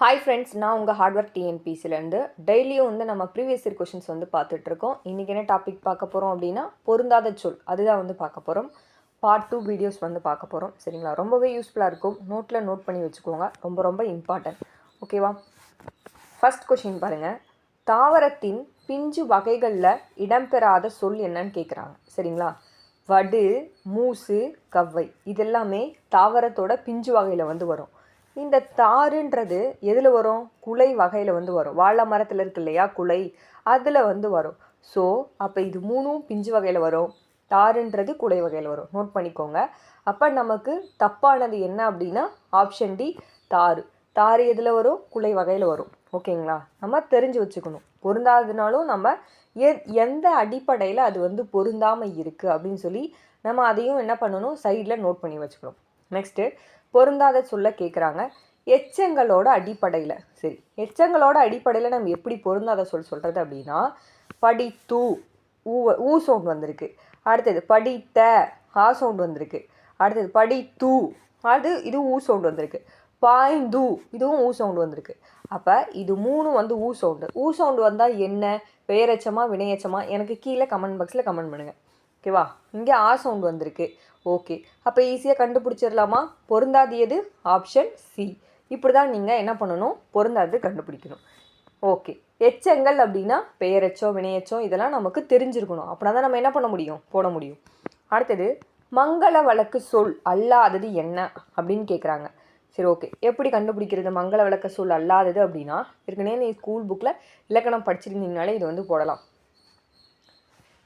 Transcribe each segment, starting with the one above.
Hi friends நான் உங்கள் hard work டிஎன்பிசிலேருந்து டெய்லியும் வந்து நம்ம ப்ரீவியஸ் இயர் கொஷின்ஸ் வந்து பார்த்துட்ருக்கோம். இன்றைக்கி என்ன டாபிக் பார்க்க போகிறோம் அப்படின்னா பொருந்தாத சொல். அதுதான் வந்து பார்க்க போகிறோம் பார்ட் டூ வீடியோஸ் வந்து பார்க்க போகிறோம் சரிங்களா? ரொம்பவே யூஸ்ஃபுல்லாக இருக்கும். நோட்டில் நோட் பண்ணி வச்சுக்கோங்க. ரொம்ப ரொம்ப இம்பார்ட்டன்ட் ஓகேவா ஃபஸ்ட் கொஷின் பாருங்கள் தாவரத்தின் பிஞ்சு வகைகளில் இடம்பெறாத சொல் என்னன்னு கேட்குறாங்க சரிங்களா? வடு மூசு கவ்வை. இதெல்லாமே தாவரத்தோட பிஞ்சு வகையில் வந்து வரும். இந்த தாருன்றது எதில் வரும்? குலை வகையில் வந்து வரும். வாழை மரத்தில் இருக்கு இல்லையா? குலை. அதில் வந்து வரும். ஸோ அப்போ இது மூணும் பிஞ்சு வகையில் வரும். தாருன்றது குலை வகையில் வரும். நோட் பண்ணிக்கோங்க. அப்போ நமக்கு தப்பானது என்ன அப்படின்னா ஆப்ஷன் டி தாறு. தாறு எதில் வரும்? குலை வகையில் வரும். ஓகேங்களா? நம்ம தெரிஞ்சு வச்சுக்கணும். பொருந்தாததுனாலும் நம்ம எ எந்த அடிப்படையில் அது வந்து பொருந்தாமல் இருக்குது அப்படின்னு சொல்லி நம்ம அதையும் என்ன பண்ணணும்? சைடில் நோட் பண்ணி வச்சுக்கணும். நெக்ஸ்ட்டு பொருந்தாத சொல்ல கேட்குறாங்க எச்சங்களோட அடிப்படையில். சரி எச்சங்களோட அடிப்படையில் நம்ம எப்படி பொருந்தாத சொல் சொல்கிறது அப்படின்னா படித்து ஊ ஊ சவுண்ட் வந்திருக்கு. அடுத்தது படித்த ஆ சவுண்ட் வந்திருக்கு. அடுத்தது படித்து அது இது ஊ சவுண்ட் வந்திருக்கு. பாய்ந்து இதுவும் ஊ சவுண்ட் வந்திருக்கு. அப்போ இது மூணும் வந்து ஊ சவுண்டு ஊ சவுண்டு வந்தால் என்ன? பெயரச்சமா வினையச்சமா எனக்கு கீழே கமெண்ட் பாக்ஸில் கமெண்ட் பண்ணுங்கள் ஓகேவா இங்கே ஆ சவுண்ட் வந்திருக்கு. ஓகே. அப்போ ஈஸியாக கண்டுபிடிச்சிடலாமா? பொருந்தாதியது ஆப்ஷன் சி இப்படி தான் நீங்கள் என்ன பண்ணணும்? பொருந்தாதது கண்டுபிடிக்கணும். ஓகே. எச்சங்கள் அப்படின்னா பெயரச்சம் வினையச்சோ இதெல்லாம் நமக்கு தெரிஞ்சிருக்கணும். அப்படின்னா தான் நம்ம என்ன பண்ண முடியும்? போட முடியும். அடுத்தது மங்கள வழக்கு சொல் அல்லாதது என்ன? அப்படின்னு கேட்குறாங்க சரி ஓகே. எப்படி கண்டுபிடிக்கிறது மங்கள விளக்க சொல் அல்லாதது அப்படின்னா ஏற்கனவே நீ ஸ்கூல் புக்கில் இலக்கணம் படிச்சிருந்தீங்கனாலே இது வந்து போடலாம்.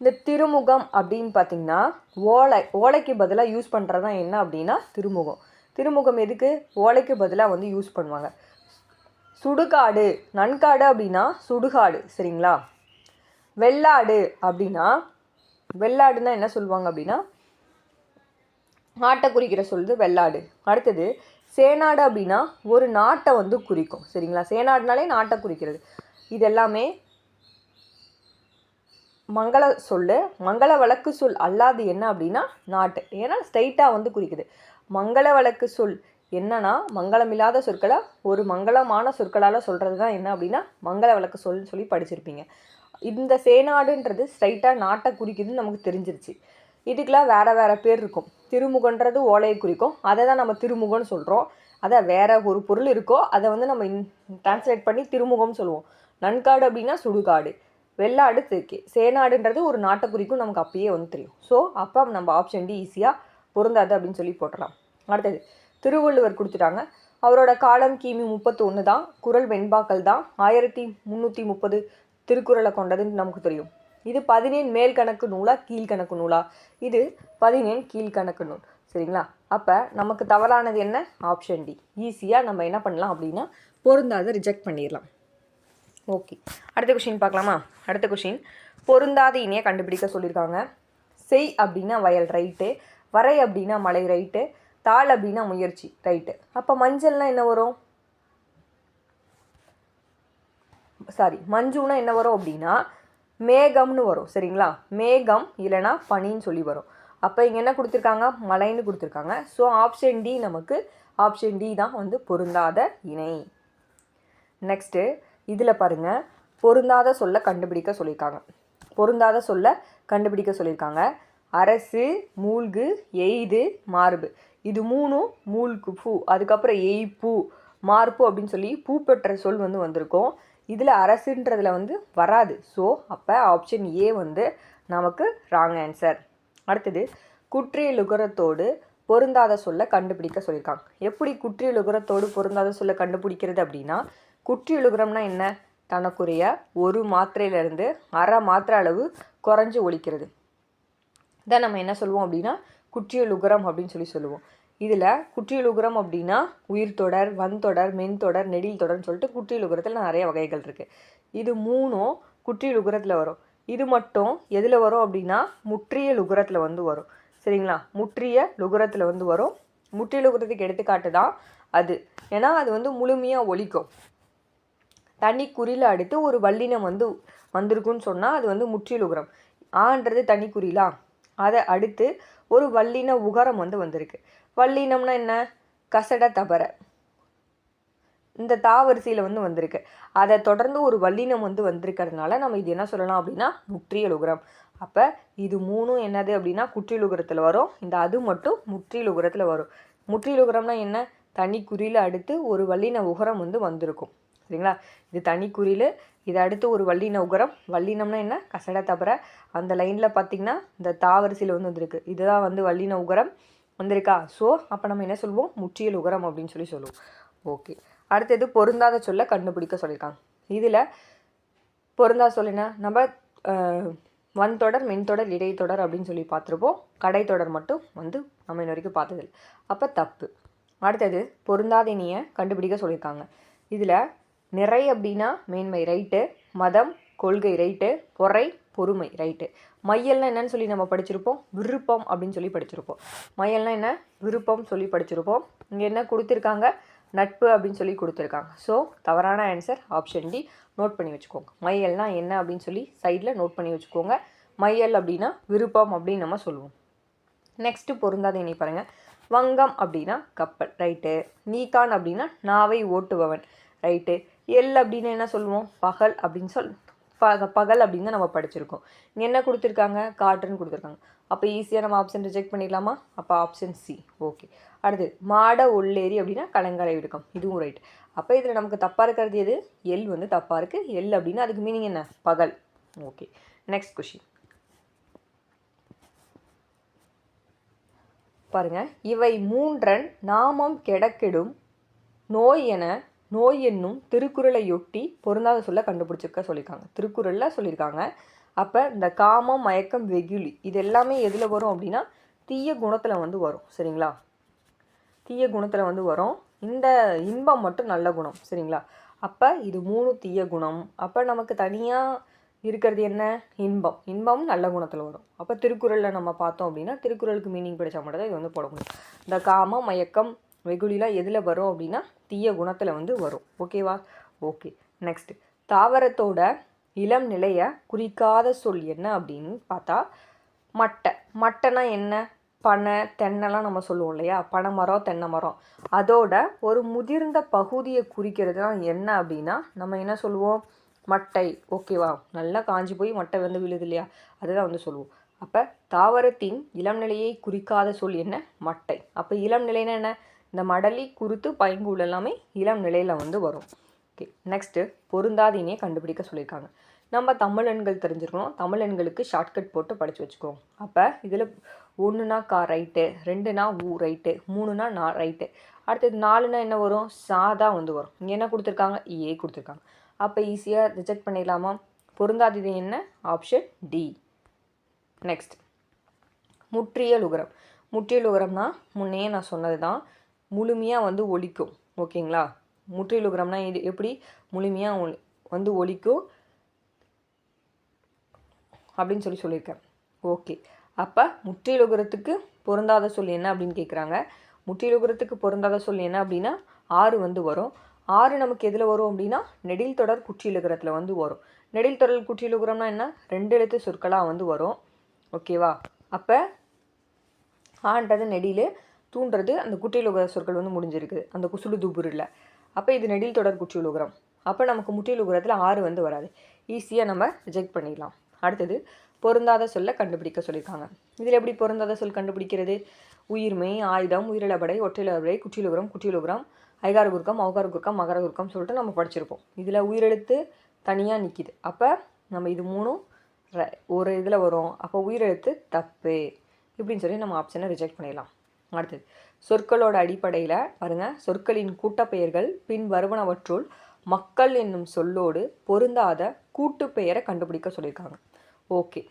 இந்த திருமுகம் அப்படின்னு பார்த்தீங்கன்னா ஓலை ஓலைக்கு பதிலாக யூஸ் பண்ணுறது தான் என்ன அப்படின்னா திருமுகம். திருமுகம் எதுக்கு? ஓலைக்கு பதிலாக வந்து யூஸ் பண்ணுவாங்க. சுடுகாடு நன்காடு அப்படின்னா சுடுகாடு சரிங்களா? வெள்ளாடு அப்படின்னா வெள்ளாடுனா என்ன சொல்லுவாங்க அப்படின்னா நாட்டை குறிக்கிற சொல்லுது வெள்ளாடு. அடுத்தது சேனாடு அப்படின்னா ஒரு நாட்டை வந்து குறிக்கும் சரிங்களா? சேனாடுனாலே நாட்டை குறிக்கிறது. இது எல்லாமே மங்கள சொல்லு மங்கள வழக்கு சொல் அல்லாது என்ன அப்படின்னா நாட்டு. ஏன்னா ஸ்ட்ரைட்டாக வந்து குறிக்குது. மங்கள வழக்கு சொல் என்னன்னா மங்களமில்லாத சொற்களை? ஒரு மங்களமான சொற்களால் சொல்கிறது தான் என்ன அப்படின்னா மங்கள வழக்கு சொல்னு சொல்லி படிச்சிருப்பீங்க. இந்த சேனாடுன்றது ஸ்ட்ரைட்டாக நாட்டை குறிக்குதுன்னு நமக்கு தெரிஞ்சிருச்சு. இதுக்கெலாம் வேறு வேறு பேர் இருக்கும். திருமுகன்றது ஓலையை குறிக்கும். அதை தான் நம்ம திருமுகம்னு சொல்கிறோம் அதை வேறு ஒரு பொருள் இருக்கோ அதை வந்து நம்ம இன் டிரான்ஸ்லேட் பண்ணி திருமுகம்னு சொல்லுவோம். நன்காடு அப்படின்னா சுடுகாடு. வெள்ளாடு தெற்கே சேனாடுன்றது ஒரு நாட்டை குறிக்கும் நமக்கு அப்பயே வந்து தெரியும். ஸோ அப்போ நம்ம ஆப்ஷன் டி ஈஸியாக பொருந்தாது அப்படின்னு சொல்லி போட்டுடலாம். அடுத்தது திருவள்ளுவர் கொடுத்துட்டாங்க. அவரோட காலம் கிமி முப்பத்தி ஒன்று தான். குரல் வெண்பாக்கள் தான். ஆயிரத்தி முந்நூற்றி முப்பது திருக்குறளை கொண்டதுன்னு நமக்கு தெரியும். இது பதினேழு மேல் கணக்கு நூலா கீழ்கணக்கு நூலா? இது பதினேழு கீழ்கணக்கு நூல். சரிங்களா? அப்போ நமக்கு தவறானது என்ன? ஆப்ஷன் டி ஈஸியாக நம்ம என்ன பண்ணலாம் அப்படின்னா பொருந்தாத ரிஜெக்ட் பண்ணிடலாம். ஓகே. அடுத்த கொஷின் பார்க்கலாமா? அடுத்த கொஷின் பொருந்தாத இணையை கண்டுபிடிக்க சொல்லியிருக்காங்க. செய் அப்படின்னா வயல் ரைட்டு வரை அப்படின்னா மலை ரைட்டு தாள் அப்படின்னா முயற்சி ரைட்டு அப்போ மஞ்சள்னா என்ன வரும்? சாரி மஞ்சுனா என்ன வரும் அப்படின்னா மேகம்னு வரும் சரிங்களா? மேகம் இல்லைனா பனின்னு சொல்லி வரும். அப்போ இங்கே என்ன கொடுத்துருக்காங்க? மலைன்னு கொடுத்துருக்காங்க. ஸோ ஆப்ஷன் டி நமக்கு ஆப்ஷன் டி தான் வந்து பொருந்தாத இணை. நெக்ஸ்ட்டு இதில் பாருங்கள் பொருந்தாத சொல்ல கண்டுபிடிக்க சொல்லியிருக்காங்க. பொருந்தாத சொல்ல கண்டுபிடிக்க சொல்லியிருக்காங்க. அரசு மூழ்கு எய்து மார்பு. இது மூணும் மூழ்கு பூ. அதுக்கப்புறம் எய்ப்பூ மார்பு அப்படின்னு சொல்லி பூ பெற்ற சொல் வந்து வந்திருக்கும். இதில் அரசுன்றதில் வந்து வராது. ஸோ அப்போ ஆப்ஷன் ஏ வந்து நமக்கு ராங் ஆன்சர் அடுத்தது குற்றிய லுகரத்தோடு பொருந்தாத சொல்ல கண்டுபிடிக்க சொல்லியிருக்காங்க. எப்படி குற்றிய லுகரத்தோடு பொருந்தாத சொல்ல கண்டுபிடிக்கிறது அப்படின்னா குற்றியலுகரம்னா என்ன? தனக்குரிய ஒரு மாத்திரையிலேருந்து அரை மாத்திரை அளவு குறைஞ்சி ஒழிக்கிறது. இதான் நம்ம என்ன சொல்லுவோம் அப்படின்னா குற்றியலுகரம் அப்படின்னு சொல்லி சொல்லுவோம். இதில் குற்றியலுகரம் அப்படின்னா உயிர் தொடர் வன்தொடர் மென்தொடர் நெடில் தொடர்னு சொல்லிட்டு குற்றியலுகரத்தில் நிறைய வகைகள் இருக்குது இது மூணும் குற்றியலுகரத்தில் வரும். இது மட்டும் எதில் வரும் அப்படின்னா முற்றிய லுகரத்தில் வந்து வரும். சரிங்களா? முற்றிய லுகரத்தில் வந்து வரும். முற்றிய லுகரத்துக்கு எடுத்துக்காட்டு தான் அது. ஏன்னா அது வந்து முழுமையாக ஒழிக்கும். தனி குறியில் அடுத்து ஒரு வல்லினம் வந்து வந்திருக்குன்னு சொன்னால் அது வந்து முற்றிலுகரம். ஆன்றது தனி குறிலா அதை அடுத்து ஒரு வல்லின உகரம் வந்து வந்திருக்கு. வல்லினம்னா என்ன? கசட தபர. இந்த தாவரிசையில் வந்து வந்திருக்கு. அதை தொடர்ந்து ஒரு வல்லினம் வந்து வந்திருக்கிறதுனால நம்ம இது என்ன சொல்லலாம் அப்படின்னா முற்றியல் உகரம் அப்போ இது மூணும் என்னது அப்படின்னா குற்றியல் உகரத்தில் வரும். இந்த அது மட்டும் முற்றியல் உகரத்தில் வரும். முற்றியல் உகரம்னா என்ன? தனி குறியில் அடுத்து ஒரு வல்லின உகரம் வந்து வந்திருக்கும். சரிங்களா? இது தனி குறியில். இதை அடுத்து ஒரு வல்லின உகரம். வல்லினம்னா என்ன? கசட தவிர அந்த லைனில் பார்த்தீங்கன்னா இந்த தாவரிசையில் வந்து வந்திருக்கு. இதுதான் வந்து வல்லின உகரம். வந்திருக்கா? ஸோ அப்போ நம்ம என்ன சொல்லுவோம் முற்றியல் உகரம் அப்படின்னு சொல்லி சொல்லுவோம். ஓகே. அடுத்தது பொருந்தாத சொல்ல கண்டுபிடிக்க சொல்லியிருக்காங்க. இதில் பொருந்தாத சொல்லினா நம்ம வன் தொடர் மென்தொடர் இடைத்தொடர் அப்படின்னு சொல்லி பார்த்துருப்போம். கடைத்தொடர் மட்டும் வந்து நம்ம இன்ன வரைக்கும் பார்த்ததில்லை. அப்போ தப்பு. அடுத்தது பொருந்தாதினியை கண்டுபிடிக்க சொல்லியிருக்காங்க. இதில் நிறை அப்படின்னா மேன்மை ரைட்டு மதம் கொள்கை ரைட்டு பொறை பொறுமை ரைட்டு மையல்னா என்னன்னு சொல்லி நம்ம படிச்சிருப்போம். விருப்பம் அப்படின்னு சொல்லி படிச்சிருப்போம். மையல்னா என்ன? விருப்பம் சொல்லி படிச்சிருப்போம். இங்கே என்ன கொடுத்துருக்காங்க? நட்பு அப்படின்னு சொல்லி கொடுத்துருக்காங்க. ஸோ தவறான ஆன்சர் ஆப்ஷன் டி நோட் பண்ணி வச்சுக்கோங்க. மையல்னா என்ன அப்படின்னு சொல்லி சைடில் நோட் பண்ணி வச்சுக்கோங்க. மையல் அப்படின்னா விருப்பம் அப்படின்னு நம்ம சொல்லுவோம். நெக்ஸ்ட்டு பொருந்தாத இனி பாருங்கள் வங்கம் அப்படின்னா கப்பல் ரைட்டு நீக்கான் அப்படின்னா நாவை ஓட்டுபவன் ரைட்டு எல் அப்படின்னு என்ன சொல்லுவோம்? பகல் அப்படின்னு சொல் பகல் அப்படின்னு தான் நம்ம படிச்சிருக்கோம். இங்கே என்ன கொடுத்துருக்காங்க? காற்றுன்னு கொடுத்துருக்காங்க. அப்போ ஈஸியாக நம்ம ஆப்ஷன் ரிஜெக்ட் பண்ணிடலாமா? அப்போ ஆப்ஷன் சி ஓகே அடுத்து மாட உள்ளேரி அப்படின்னா கலங்கரை விடுக்கம். இதுவும் ரைட் அப்போ இதில் நமக்கு தப்பாக இருக்கிறது எது? எல் வந்து தப்பாக இருக்குது எல் அப்படின்னா அதுக்கு மீனிங் என்ன? பகல். ஓகே நெக்ஸ்ட் கொஷின் பாருங்க. இவை மூன்றன் நாமம் கெடக்கெடும் நோய் என நோய் என்னும் திருக்குறளையொட்டி பொருந்தாத சொல்ல கண்டுபிடிச்சிருக்க சொல்லியிருக்காங்க. திருக்குறளில் சொல்லியிருக்காங்க. அப்போ இந்த காமம் மயக்கம் வெகுளி இது எல்லாமே எதில் வரும் அப்படின்னா தீய குணத்தில் வந்து வரும். சரிங்களா? தீய குணத்தில் வந்து வரும். இந்த இன்பம் மட்டும் நல்ல குணம். சரிங்களா? அப்போ இது மூணு தீய குணம். அப்போ நமக்கு தனியாக இருக்கிறது என்ன? இன்பம். இன்பம் நல்ல குணத்தில் வரும். அப்போ திருக்குறளில் நம்ம பார்த்தோம் அப்படின்னா திருக்குறளுக்கு மீனிங் படித்தா மட்டும் தான் இது வந்து போட முடியும் இந்த காமம் மயக்கம் வெகுளிலாம் எதில் வரும் அப்படின்னா தீய குணத்தில் வந்து வரும். ஓகேவா ஓகே நெக்ஸ்ட்டு தாவரத்தோட இளம் நிலையை குறிக்காத சொல் என்ன அப்படின்னு பார்த்தா மட்டை. மட்டைனா என்ன? பனை தென்னைலாம் நம்ம சொல்லுவோம் இல்லையா? பனை மரம் தென்னை மரம். அதோட ஒரு முதிர்ந்த பகுதியை குறிக்கிறது தான் என்ன அப்படின்னா நம்ம என்ன சொல்லுவோம்? மட்டை. ஓகேவா நல்லா காஞ்சி போய் மட்டை வந்து விழுது இல்லையா? அதுதான் வந்து சொல்லுவோம். அப்போ தாவரத்தின் இளம் நிலையை குறிக்காத சொல் என்ன? மட்டை. அப்போ இளம் நிலைன்னா என்ன? இந்த மடலி குருத்து பைங்கூழ் எல்லாமே இளம் நிலையில் வந்து வரும். ஓகே நெக்ஸ்ட்டு பொருந்தாதீனே கண்டுபிடிக்க சொல்லியிருக்காங்க. நம்ம தமிழ் எண்கள் தெரிஞ்சிருக்கணும். தமிழ் எண்களுக்கு ஷார்ட்கட் போட்டு படித்து வச்சுக்கோம் அப்போ இதில் ஒன்றுனா கா ரைட்டு ரெண்டுனா ஊ ரைட்டு மூணுனா நா ரைட்டு அடுத்தது நாலுனா என்ன வரும்? சாதா வந்து வரும். இங்கே என்ன கொடுத்துருக்காங்க? ஏ e கொடுத்துருக்காங்க. அப்போ ஈஸியாக ரிஜெக்ட் பண்ணிடலாமா? பொருந்தாதது என்ன? ஆப்ஷன் டி நெக்ஸ்ட் முற்றியல் உகரம். முற்றியல் உகரம்னா முன்னே நான் சொன்னது தான் முழுமையாக வந்து ஒழிக்கும் ஓகேங்களா? முற்றியல் உகரம்னா இது எப்படி? முழுமையாக வந்து ஒழிக்கும் அப்படின்னு சொல்லி சொல்லியிருக்கேன். ஓகே. அப்போ முற்றிலுகுறத்துக்கு பொருந்தாத சொல் என்ன அப்படின்னு கேட்குறாங்க முற்றிலுகிறத்துக்கு பொருந்தாத சொல் என்ன அப்படின்னா ஆறு வந்து வரும். ஆறு நமக்கு எதில் வரும் அப்படின்னா நெடில் தொடர் குற்றிலுகரத்தில் வந்து வரும். நெடில் தொடர் குற்றிலுகரம்னா என்ன? ரெண்டு எழுத்து சொற்களாக வந்து வரும். ஓகேவா? அப்போ ஆன்றது நெடில் தூண்டுறது அந்த குற்றிலுகர சொற்கள் வந்து முடிஞ்சிருக்குது. அந்த குசுடு தூபுரில் அப்போ இது நெடில் தொடர் குற்றிலுகரம் அப்போ நமக்கு முற்றிலுகரத்தில் ஆறு வந்து வராது. ஈஸியாக நம்ம ரிஜெக்ட் பண்ணிடலாம். அடுத்தது பொருந்தாத சொல்ல கண்டுபிடிக்க சொல்லியிருக்காங்க. இதில் எப்படி பொருந்தாத சொல் கண்டுபிடிக்கிறது? உயிர்மை ஆயுதம் உயிரிழப்படை ஒற்றையிலபடை குற்றிலுகரம் குற்றிலுகரம் ஐகார குறுக்கம் அவகார குறுக்கம் மகர குறுக்கம் சொல்லிட்டு நம்ம படிச்சிருப்போம். இதில் உயிரெழுத்து தனியாக நிற்கிது அப்போ நம்ம இது மூணும் ர- ஒரு இதில் வரும். அப்போ உயிரெழுத்து தப்பு. இப்படின்னு சொல்லி நம்ம ஆப்ஷனை ரிஜெக்ட் பண்ணிடலாம். அடுத்தது. சொற்களோட அடிப்படையில் பாருங்க சொற்களின் கூட்டப்பெயர்கள் பின் வருவனவற்றுள் மக்கள் என்னும் சொல்லோடு பொருந்தாத கூட்டுப்பெயரை கண்டுபிடிக்க சொல்லியிருக்காங்க. ஓகே.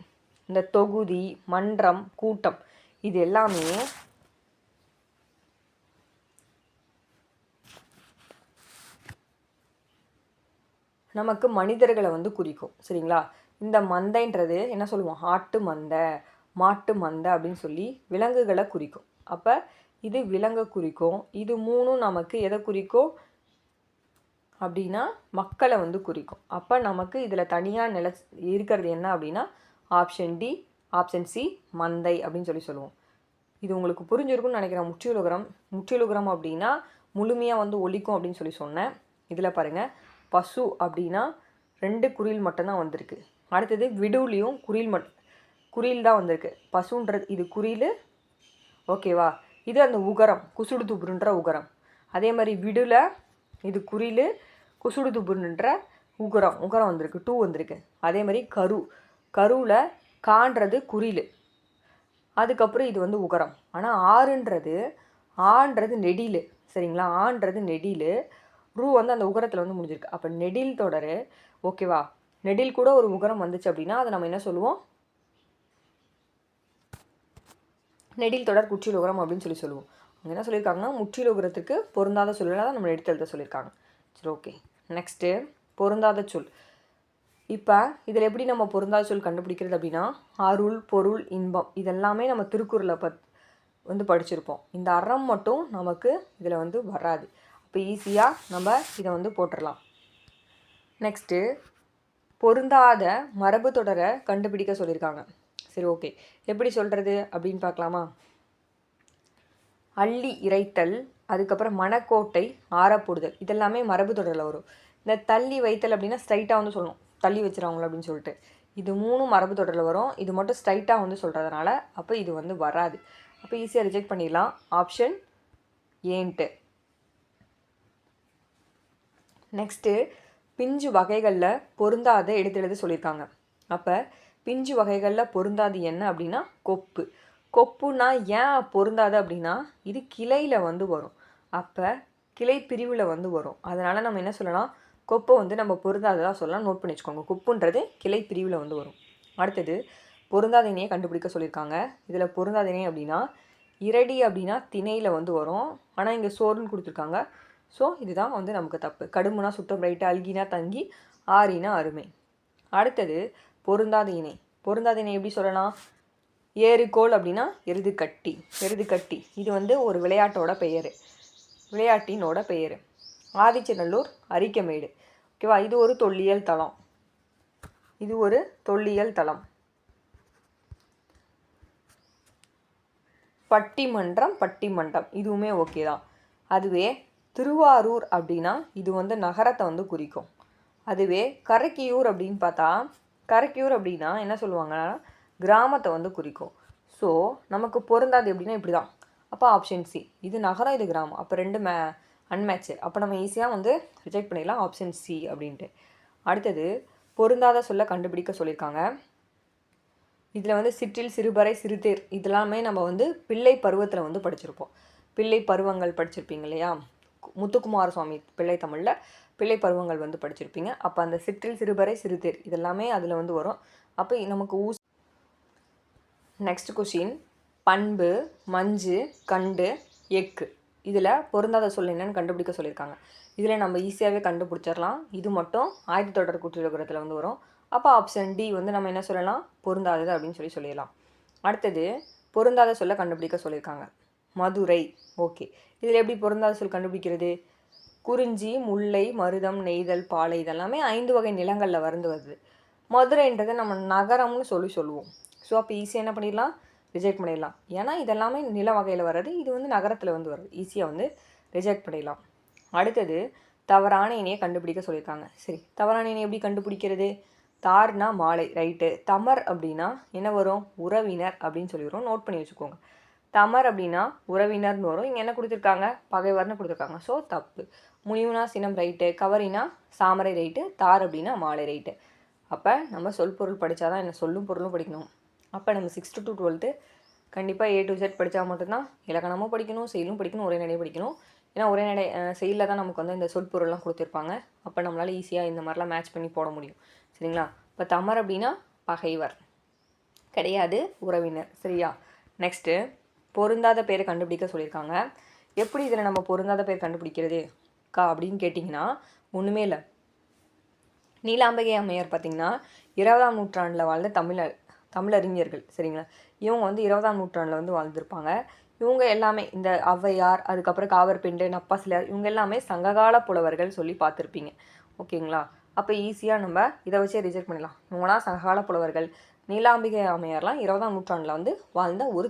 இந்த தொகுதி மன்றம் கூட்டம் இது எல்லாமே நமக்கு மனிதர்களை வந்து குறிக்கும் சரிங்களா? இந்த மந்தைன்றது என்ன சொல்லுவோம்? ஆட்டு மந்தை மாட்டு மந்தை அப்படின்னு சொல்லி விலங்குகளை குறிக்கும். அப்போ இது விலங்கை குறிக்கும். இது மூணும் நமக்கு எதை குறிக்கும்? அப்படின்னா மக்களை வந்து குறிக்கும். அப்போ நமக்கு இதில் தனியாக நில இருக்கிறது என்ன அப்படின்னா ஆப்ஷன் டி ஆப்ஷன் சி மந்தை அப்படின்னு சொல்லி சொல்லுவோம். இது உங்களுக்கு புரிஞ்சிருக்கும்னு நினைக்கிறேன். முற்றியுலகரம் முற்றியுலகரம் அப்படின்னா முழுமையாக வந்து ஒலிக்கும் அப்படின்னு சொல்லி சொன்னேன். இதில் பாருங்கள் பசு அப்படின்னா ரெண்டு குறியில் மட்டும்தான் வந்திருக்கு. அடுத்தது விடுவிலையும் குறில் மட் குறியில் தான் வந்திருக்கு. பசுன்றது இது குறில் ஓகேவா இது அந்த உகரம் குசுடு துபுருன்ற உகரம். அதே மாதிரி விடுல இது குறில் குசுடு துபுருன்ற உகரம். உகரம் வந்திருக்கு டூ வந்திருக்கு. அதே மாதிரி கரு. கருவில் கான்றது குறில். அதுக்கப்புறம் இது வந்து உகரம். ஆனால் ஆறுன்றது ஆன்றது நெடில். சரிங்களா? ஆன்றது நெடில். ரூ வந்து அந்த உகரத்தில் வந்து முடிஞ்சிருக்கு. அப்போ நெடில் தொடர். ஓகேவா நெடில் கூட ஒரு உகரம் வந்துச்சு அப்படின்னா அதை நம்ம என்ன சொல்லுவோம்? நெடில் தொடர் குற்றிலோகரம் அப்படின்னு சொல்லி சொல்லுவோம். அவங்க என்ன சொல்லியிருக்காங்கன்னா முற்றிலோகரத்துக்கு பொருந்தாத சொல்லலாம் தான் நம்ம எடுத்து எழுத சொல்லியிருக்காங்க. சரி ஓகே நெக்ஸ்ட்டு பொருந்தாத சொல். இப்போ இதில் எப்படி நம்ம பொருந்தாத சொல் கண்டுபிடிக்கிறது அப்படின்னா அருள் பொருள் இன்பம் இதெல்லாமே நம்ம திருக்குறளை பத் வந்து படிச்சிருப்போம். இந்த அறம் மட்டும் நமக்கு இதில் வந்து வராது. அப்போ ஈஸியாக நம்ம இதை வந்து போட்டுடலாம். நெக்ஸ்ட்டு பொருந்தாத மரபு தொடரை கண்டுபிடிக்க சொல்லியிருக்காங்க. சரி ஓகே எப்படி சொல்கிறது அப்படின்னு பார்க்கலாமா? அள்ளி இறைத்தல் அதுக்கப்புறம் மணக்கோட்டை ஆறப்போடுதல் இதெல்லாமே மரபு தொடரில் வரும். இந்த தள்ளி வைத்தல் அப்படின்னா ஸ்ட்ரைட்டாக வந்து சொல்லணும். தள்ளி வச்சுருவாங்களோ அப்படின்னு சொல்லிட்டு. இது மூணும் மரபு தொடரில் வரும். இது மட்டும் ஸ்ட்ரைட்டாக வந்து சொல்கிறதுனால அப்போ இது வந்து வராது. அப்போ ஈஸியாக ரிஜெக்ட் பண்ணிடலாம். ஆப்ஷன் ஏன்ட்டு. நெக்ஸ்ட்டு பிஞ்சு வகைகளில் பொருந்தாத எடுத்து எழுத சொல்லியிருக்காங்க. அப்போ பிஞ்சு வகைகளில் பொருந்தாது என்ன அப்படின்னா கொப்பு. கொப்புனா ஏன் பொருந்தாது அப்படின்னா இது கிளையில் வந்து வரும். அப்போ கிளை பிரிவில் வந்து வரும். அதனால் நம்ம என்ன சொல்லலாம்? கொப்பை வந்து நம்ம பொருந்தாததாக சொல்லலாம். நோட் பண்ணி வச்சுக்கோங்க. கொப்புன்றது கிளை பிரிவில் வந்து வரும். அடுத்தது பொருந்தாத இணையை கண்டுபிடிக்க சொல்லியிருக்காங்க. இதில் பொருந்தாத இணை அப்படின்னா இரடி அப்படின்னா திணையில் வந்து வரும். ஆனால் இங்கே சோறுன்னு கொடுத்துருக்காங்க. ஸோ இதுதான் வந்து நமக்கு தப்பு. கடுமுனா சுத்தம் ரைட்டு அல்கினா தங்கி ஆறினா அருமை. அடுத்தது பொருந்தாத இணை. பொருந்தாத இணை எப்படி சொல்லலாம் ஏறுகோல் அப்படின்னா எருது கட்டி. எருது கட்டி. இது வந்து ஒரு விளையாட்டோட பெயர். விளையாட்டினோட பெயர். ஆதிச்சநல்லூர் அரிக்கமேடு. ஓகேவா? இது ஒரு தொல்லியல் தளம். இது ஒரு தொல்லியல் தளம். பட்டிமன்றம் பட்டிமன்றம் இதுவுமே ஓகே தான். அதுவே திருவாரூர் அப்படின்னா இது வந்து நகரத்தை வந்து குறிக்கும். அதுவே கரைக்கியூர் அப்படின்னு பார்த்தா கரைக்கியூர் அப்படின்னா என்ன சொல்லுவாங்கன்னா கிராமத்தை வந்து குறிக்கும். ஸோ நமக்கு பொருந்தாது எப்படின்னா இப்படி தான் அப்போ ஆப்ஷன் சி இது நகரம் இது கிராமம். அப்போ ரெண்டு மே அன்மேட்ச்சு அப்போ நம்ம ஈஸியாக வந்து ரிஜெக்ட் பண்ணிடலாம் ஆப்ஷன் சி அப்படின்ட்டு. அடுத்தது பொருந்தாத சொல்ல கண்டுபிடிக்க சொல்லியிருக்காங்க. இதில் வந்து சிற்றில் சிறுபறை சிறுதேர். இதெல்லாமே நம்ம வந்து பிள்ளை பருவத்தில் வந்து படிச்சிருப்போம். பிள்ளை பருவங்கள் படிச்சிருப்பீங்க இல்லையா? முத்துக்குமார சுவாமி பிள்ளை தமிழில் பிள்ளை பருவங்கள் வந்து படிச்சிருப்பீங்க. அப்போ அந்த சிற்றில் சிறுபறை சிறுதேர் இதெல்லாமே அதில் வந்து வரும். அப்போ நமக்கு ஊஸ் நெக்ஸ்ட் கொஷின் பண்பு மஞ்சு கண்டு எக்கு. இதில் பொருந்தாத சொல் என்னன்னு கண்டுபிடிக்க சொல்லியிருக்காங்க. இதில் நம்ம ஈஸியாகவே கண்டுபிடிச்சிடலாம். இது மட்டும் ஆயுத தொடர் கூட்டுறவுரத்தில் வந்து வரும். அப்போ ஆப்ஷன் டி வந்து நம்ம என்ன சொல்லலாம்? பொருந்தாதது அப்படின்னு சொல்லி சொல்லிடலாம். அடுத்தது பொருந்தாத சொல்ல கண்டுபிடிக்க சொல்லியிருக்காங்க. மதுரை. ஓகே. இதில் எப்படி பொருந்தாத சொல் கண்டுபிடிக்கிறது? குறிஞ்சி முல்லை மருதம் நெய்தல் பாலை இதெல்லாமே ஐந்து வகை நிலங்களில் வருந்து வருது. மதுரைன்றதை நம்ம நகரம்னு சொல்லி சொல்லுவோம். ஸோ அப்போ ஈஸியாக என்ன பண்ணிடலாம்? ரிஜெக்ட் பண்ணிடலாம். ஏன்னா இதெல்லாமே நில வகையில் வர்றது இது வந்து நகரத்தில் வந்து வருது ஈஸியாக வந்து ரிஜெக்ட் பண்ணிடலாம். அடுத்தது தவறான இணையை கண்டுபிடிக்க சொல்லியிருக்காங்க. சரி தவறான இணையை எப்படி கண்டுபிடிக்கிறது? தார்னா மாலை ரைட்டு தமர் அப்படின்னா என்ன வரும்? உறவினர் அப்படின்னு சொல்லி வரும் நோட் பண்ணி வச்சுக்கோங்க. தமர் அப்படின்னா உறவினர்னு வரும். இங்கே என்ன கொடுத்துருக்காங்க? பகைவர்னு கொடுத்துருக்காங்க. ஸோ தப்பு. முனிவுனா சினம் ரைட்டு கவரினா சாமரை ரைட்டு தார் அப்படின்னா மாலை ரைட்டு அப்போ நம்ம சொல் பொருள் படித்தா தான் என்ன சொல்லும் பொருளும் படிக்கணும். அப்போ நம்ம சிக்ஸ்த்து டு டுவெல்த்து கண்டிப்பாக ஏ டு ஜெட் படித்தா மட்டும்தான் இலக்கணமும் படிக்கணும் செயலும் படிக்கணும் ஒரே நடையும் படிக்கணும். ஏன்னா ஒரே நடை செயலில் தான் நமக்கு வந்து இந்த சொல் பொருள்லாம் கொடுத்துருப்பாங்க. அப்போ நம்மளால் ஈஸியாக இந்த மாதிரிலாம் மேட்ச் பண்ணி போட முடியும். சரிங்களா? இப்போ தமர் அப்படின்னா பகைவர். கிடையாது உறவினர். சரியா? நெக்ஸ்ட்டு பொருந்தாத பேரை கண்டுபிடிக்க சொல்லியிருக்காங்க. எப்படி இதில் நம்ம பொருந்தாத பேர் கண்டுபிடிக்கிறது? கா அப்படின்னு கேட்டிங்கன்னா ஒன்றுமே இல்லை. நீலாம்பகை அம்மையார் பார்த்திங்கன்னா இருபதாம் நூற்றாண்டில் வாழ்ந்த தமிழர் தமிழறிஞர்கள் சரிங்களா? இவங்க வந்து இருபதாம் நூற்றாண்டில் வந்து வாழ்ந்திருப்பாங்க. இவங்க எல்லாமே இந்த ஔவையார் அதுக்கப்புறம் காவர்பிண்டு நப்பாசிலியார் இவங்க எல்லாமே சங்ககால புலவர்கள் சொல்லி பார்த்துருப்பீங்க ஓகேங்களா? அப்போ ஈஸியாக நம்ம இதை வச்சே ரிஜெக்ட் பண்ணிடலாம். இவங்களாம் சங்ககால புலவர்கள். நீலாம்பிகை அம்மையார்லாம் இருபதாம் நூற்றாண்டில் வந்து வாழ்ந்த ஒரு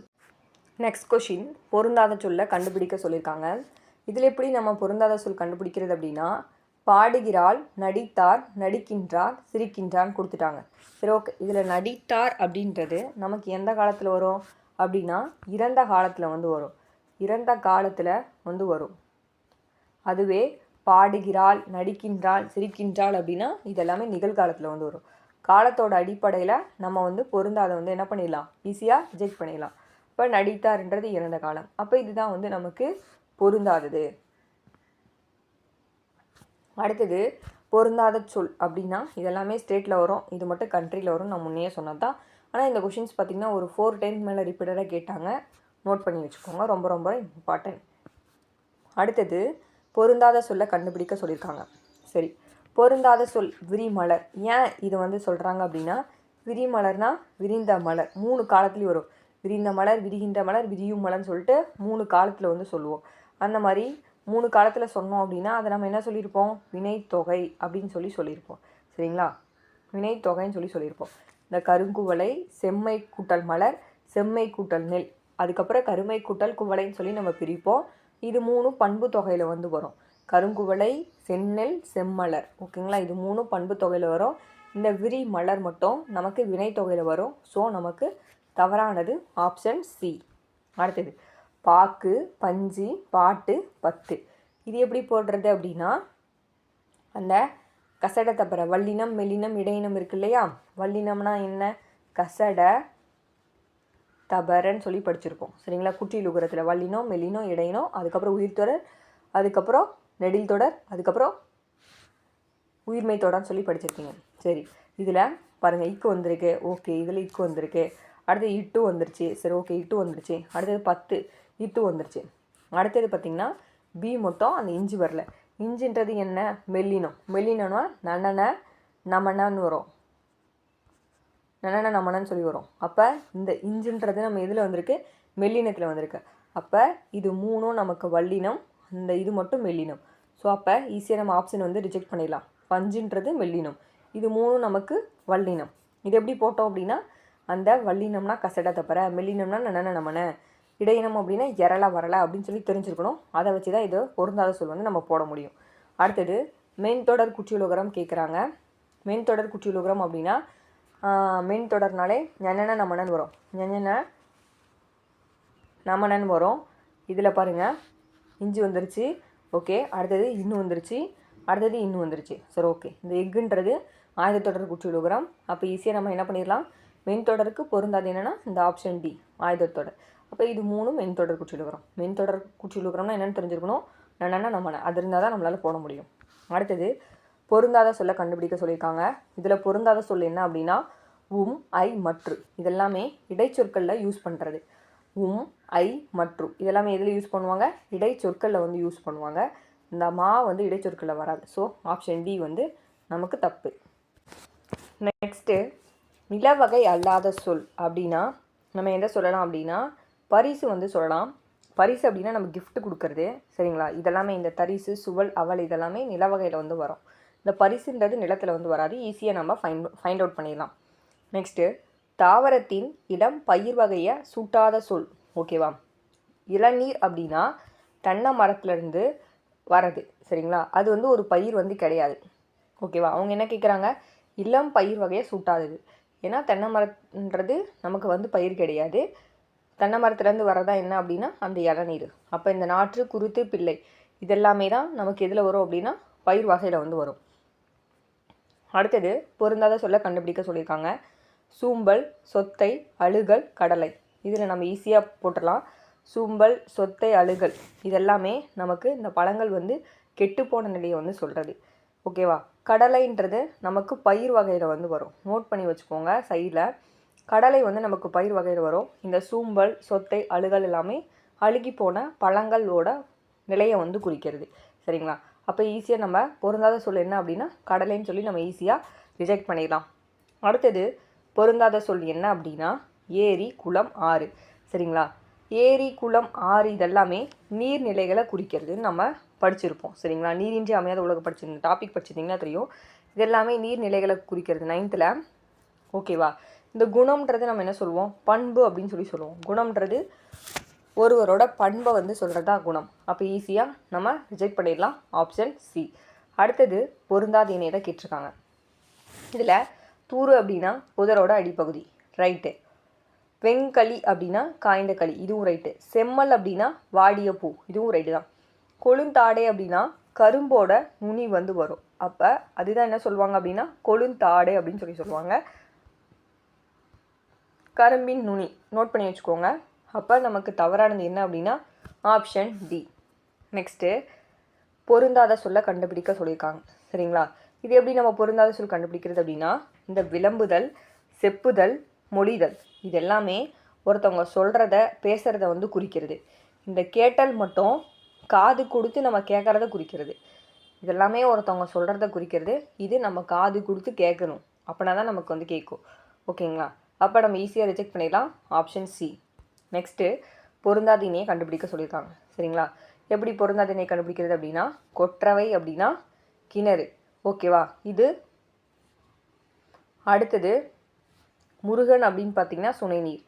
நெக்ஸ்ட் கொஷின் பொருந்தாத சொல்லை கண்டுபிடிக்க சொல்லியிருக்காங்க இதில் எப்படி நம்ம பொருந்தாத சொல் கண்டுபிடிக்கிறது அப்படின்னா பாடுகிறாள் நடித்தார் நடிக்கின்றார் சிரிக்கின்றான்னு கொடுத்துட்டாங்க. சரி ஓகே இதில் நடித்தார் அப்படின்றது நமக்கு எந்த காலத்தில் வரும் அப்படின்னா இறந்த காலத்தில் வந்து வரும். இறந்த காலத்தில் வந்து வரும். அதுவே பாடுகிறாள் நடிக்கின்றாள் சிரிக்கின்றாள் அப்படின்னா இதெல்லாமே நிகழ்காலத்தில் வந்து வரும். காலத்தோட அடிப்படையில் நம்ம வந்து பொருந்தாத வந்து என்ன பண்ணிடலாம்? ஈஸியாக ரிஜெக்ட் பண்ணிடலாம். இப்போ நடித்தார்ன்றது இறந்த காலம். அப்போ இதுதான் வந்து நமக்கு பொருந்தாதது. அடுத்தது பொருந்தாத சொல் அப்படின்னா இதெல்லாமே ஸ்டேட்டில் வரும். இது மட்டும் கண்ட்ரியில் வரும் நான் முன்னே சொன்னது தான் ஆனால் இந்த கொஷின்ஸ் பார்த்திங்கன்னா ஒரு ஃபோர் டைம்ஸ் மேலே ரிப்பீட்டடாக கேட்டாங்க. நோட் பண்ணி வச்சுக்கோங்க. ரொம்ப ரொம்ப இம்பார்ட்டன்ட் அடுத்தது பொருந்தாத சொல்லை கண்டுபிடிக்க சொல்லியிருக்காங்க. சரி பொருந்தாத சொல் விரிமலர். ஏன் இதை வந்து சொல்கிறாங்க அப்படின்னா விரிமலர்னால் விரிந்த மலர். மூணு காலத்துலேயும் வரும். விரிந்த மலர் விரிகின்ற மலர் விரியும் மலர்னு சொல்லிட்டு மூணு காலத்தில் வந்து சொல்லுவோம். அந்த மாதிரி மூணு காலத்தில் சொன்னோம் அப்படின்னா அதை நம்ம என்ன சொல்லியிருப்போம்? வினைத்தொகை அப்படின்னு சொல்லி சொல்லியிருப்போம். சரிங்களா? வினைத்தொகைன்னு சொல்லி சொல்லியிருப்போம். இந்த கருங்குவலை செம்மை கூட்டல் மலர் செம்மை கூட்டல் நெல். அதுக்கப்புறம் கருமை கூட்டல் குவளைன்னு சொல்லி நம்ம பிரிப்போம். இது மூணும் பண்பு தொகையில் வந்து வரும். கருங்குவளை செந்நெல் செம்மலர். ஓகேங்களா? இது மூணும் பண்பு தொகையில் வரும். இந்த விரி மலர் மட்டும் நமக்கு வினை தொகையில் வரும். ஸோ நமக்கு தவறானது ஆப்ஷன் சி அடுத்தது பாக்கு பஞ்சு பாட்டு பத்து. இது எப்படி போடுறது அப்படின்னா அந்த கசடை தப்பற வல்லினம் மெல்லினம் இடையினம் இருக்கு இல்லையா? வல்லினம்னா என்ன? கசடை தபரன்னு சொல்லி படிச்சிருப்போம். சரிங்களா? குற்றியல் உகரத்தில் வல்லினோ மெல்லினோ இடையினோ அதுக்கப்புறம் உயிர்த்தொடர் அதுக்கப்புறம் நெடில் தொடர் அதுக்கப்புறம் உயிர்மை தொடர்னு சொல்லி படிச்சிருக்கீங்க. சரி இதில் பாருங்கள் இக்கு வந்திருக்கு. ஓகே இதில் இக்கு வந்திருக்கு. அடுத்து இட்டு வந்துருச்சு. சரி ஓகே இட்டு வந்துருச்சு. அடுத்தது பத்து இட்டு வந்துருச்சு. அடுத்தது பார்த்திங்கன்னா பி மட்டும் அந்த இஞ்சி வரல. இஞ்சின்றது என்ன? மெல்லினம். மெல்லினம்னா நனன நமனன்னு வரும். நன்னன நமனன்னு சொல்லி வரும். அப்போ இந்த இஞ்சின்றது நம்ம எதில் வந்திருக்கு? மெல்லினத்தில் வந்திருக்கு. அப்போ இது மூணும் நமக்கு வல்லினம் இந்த இது மட்டும் மெல்லினம். ஸோ அப்போ ஈஸியாக நம்ம ஆப்ஷன் வந்து ரிஜெக்ட் பண்ணிடலாம். பஞ்சுன்றது மெல்லினம். இது மூணும் நமக்கு வல்லினம். இது எப்படி போட்டோம் அப்படின்னா அந்த வல்லினம்னா கசட தப்பற மெல்லினம்னா நன நமன இடையினம் அப்படின்னா எரளா வரலை அப்படின்னு சொல்லி தெரிஞ்சிருக்கணும். அதை வச்சு தான் இது பொருந்தாத சொல் வந்து நம்ம போட முடியும். அடுத்தது மென்தொடர் குற்றியுலோகரம் கேட்குறாங்க மென்தொடர் குற்றியுலோகரம் அப்படின்னா மென் தொடர்னாலே ஞனன நமனன் வரும். ஞனன நமனன் வரும். இதில் பாருங்கள் இஞ்சி வந்துருச்சு. ஓகே. அடுத்தது இன்னும் வந்துருச்சு. அடுத்தது இன்னும் வந்துருச்சு. சரி ஓகே. இந்த எக்குன்றது ஆயுதத்தொடர் குற்றியுலோகரம். அப்போ ஈஸியாக நம்ம என்ன பண்ணிடலாம் மென்தொடருக்கு பொருந்தாது என்னென்னா இந்த ஆப்ஷன் டி ஆயுதத்தொடர். அப்போ இது மூணும் மென்தொடர் குற்றிலுகரம் மென்தொடர் குற்றிலுகரம்னா என்னென்னு தெரிஞ்சிருக்கணும்? என்னென்னா நம்ம அது இருந்தால் தான் நம்மளால் போட முடியும். அடுத்தது பொருந்தாத சொல்ல கண்டுபிடிக்க சொல்லியிருக்காங்க. இதில் பொருந்தாத சொல் என்ன அப்படின்னா உம் ஐ மற்று. இதெல்லாமே இடைச்சொற்களில் யூஸ் பண்ணுறது உம் ஐ மற்றும் இதெல்லாமே எதில் யூஸ் பண்ணுவாங்க? இடைச்சொற்களில் வந்து யூஸ் பண்ணுவாங்க. இந்த மா வந்து இடைச்சொற்களில் வராது. ஸோ ஆப்ஷன் டி வந்து நமக்கு தப்பு. நெக்ஸ்ட்டு நிலவகை அல்லாத சொல் அப்படின்னா நம்ம என்ன சொல்லலாம் அப்படின்னா பரிசு வந்து சொல்லலாம். பரிசு அப்படின்னா நம்ம கிஃப்ட் கொடுக்கறது சரிங்களா? இதெல்லாமே இந்த தரிசு சுவல் அவல் இதெல்லாமே நிலவகையில் வந்து வரும். இந்த பரிசுன்றது நிலத்தில் வந்து வராது. ஈஸியாக நம்ம ஃபைண்ட் ஃபைண்ட் அவுட் பண்ணிடலாம். நெக்ஸ்ட்டு தாவரத்தின் இடம் பயிர் வகையை சூட்டாத சொல். ஓகேவா இளநீர் அப்படின்னா தென்னை மரத்துலேருந்து வரது சரிங்களா? அது வந்து ஒரு பயிர் வந்து கிடையாது. ஓகேவா அவங்க என்ன கேட்குறாங்க இளம் பயிர் வகையை சூட்டாதது. ஏன்னா தென்னை மரம்ன்றது நமக்கு வந்து பயிர் கிடையாது. தென்னை மரத்துலேருந்து வரதா என்ன அப்படின்னா அந்த இளநீர். அப்போ இந்த நாற்று குருத்து பிள்ளை இதெல்லாமே தான் நமக்கு எதில் வரும் அப்படின்னா பயிர் வகையில் வந்து வரும். அடுத்தது பொருந்தாத சொல்ல கண்டுபிடிக்க சொல்லியிருக்காங்க. சூம்பல் சொத்தை அழுகல் கடலை. இதில் நம்ம ஈஸியாக போட்டுடலாம். சூம்பல் சொத்தை அழுகல் இதெல்லாமே நமக்கு இந்த பழங்கள் வந்து கெட்டுப்போன நிலையை வந்து சொல்கிறது ஓகேவா? கடலைன்றது நமக்கு பயிர் வகையில் வந்து வரும். நோட் பண்ணி வச்சுக்கோங்க சைடில் கடலை வந்து நமக்கு பயிர் வகையில் வரும். இந்த சூம்பல் சொத்தை அழுகல் எல்லாமே அழுகி போன பழங்களோட நிலையை வந்து குறிக்கிறது. சரிங்களா? அப்போ ஈஸியாக நம்ம பொருந்தாத சொல் என்ன அப்படின்னா கடலைன்னு சொல்லி நம்ம ஈஸியாக ரிஜெக்ட் பண்ணிடலாம். அடுத்தது பொருந்தாத சொல் என்ன அப்படின்னா ஏரி குளம் ஆறு. சரிங்களா? ஏரி குளம் ஆறு இதெல்லாமே நீர்நிலைகளை குறிக்கிறதுன்னு நம்ம படிச்சிருப்போம் சரிங்களா? நீரின்றி அமையாத உலக படிச்சிருந்த டாபிக் படிச்சிருந்தீங்கன்னா தெரியும். இது எல்லாமே நீர்நிலைகளை குறிக்கிறது நைன்த்தில் ஓகேவா இந்த குணம்ன்றது நம்ம என்ன சொல்லுவோம்? பண்பு அப்படின்னு சொல்லி சொல்லுவோம். குணம்ன்றது ஒருவரோட பண்பை வந்து சொல்கிறது தான் குணம். அப்போ ஈஸியாக நம்ம ரிஜெக்ட் பண்ணிடலாம். ஆப்ஷன் சி அடுத்தது பொருந்தாத இணையை தான் கேட்டிருக்காங்க. இதில் தூறு அப்படின்னா புதரோட அடிப்பகுதி ரைட்டு வெங்களி அப்படின்னா காய்ந்த களி இதுவும் ரைட்டு செம்மல் அப்படின்னா வாடிய பூ இதுவும் ரைட்டு தான். கொழுந்தாடை அப்படின்னா கரும்போட நுனி வந்து வரும். அப்போ அதுதான் என்ன சொல்லுவாங்க அப்படின்னா கொழுந்தாடை அப்படின்னு சொல்லி சொல்லுவாங்க. கரும்பின் நுனி. நோட் பண்ணி வச்சுக்கோங்க. அப்போ நமக்கு தவறானது என்ன அப்படின்னா ஆப்ஷன் டி நெக்ஸ்ட்டு பொருந்தாத சொல்ல கண்டுபிடிக்க சொல்லியிருக்காங்க. சரிங்களா? இது எப்படி நம்ம பொருந்தாத சொல் கண்டுபிடிக்கிறது அப்படின்னா இந்த விளம்புதல் செப்புதல் மொழிதல். இது எல்லாமே ஒருத்தவங்க சொல்கிறத பேசுகிறத வந்து குறிக்கிறது. இந்த கேட்டல் மட்டும் காது கொடுத்து நம்ம கேட்குறத குறிக்கிறது. இதெல்லாமே ஒருத்தவங்க சொல்கிறத குறிக்கிறது. இது நம்ம காது கொடுத்து கேட்கணும் அப்படின்னா தான் நமக்கு வந்து கேட்கும் ஓகேங்களா? அப்போ நம்ம ஈஸியாக ரிஜெக்ட் பண்ணிடலாம். ஆப்ஷன் சி நெக்ஸ்ட்டு பொருந்தாதீனையை கண்டுபிடிக்க சொல்லியிருக்காங்க. சரிங்களா? எப்படி பொருந்தாதீனையை கண்டுபிடிக்கிறது அப்படின்னா கொற்றவை அப்படின்னா கிணறு. ஓகேவா? இது அடுத்தது முருகன் அப்படின்னு பார்த்தீங்கன்னா சுனை நீர்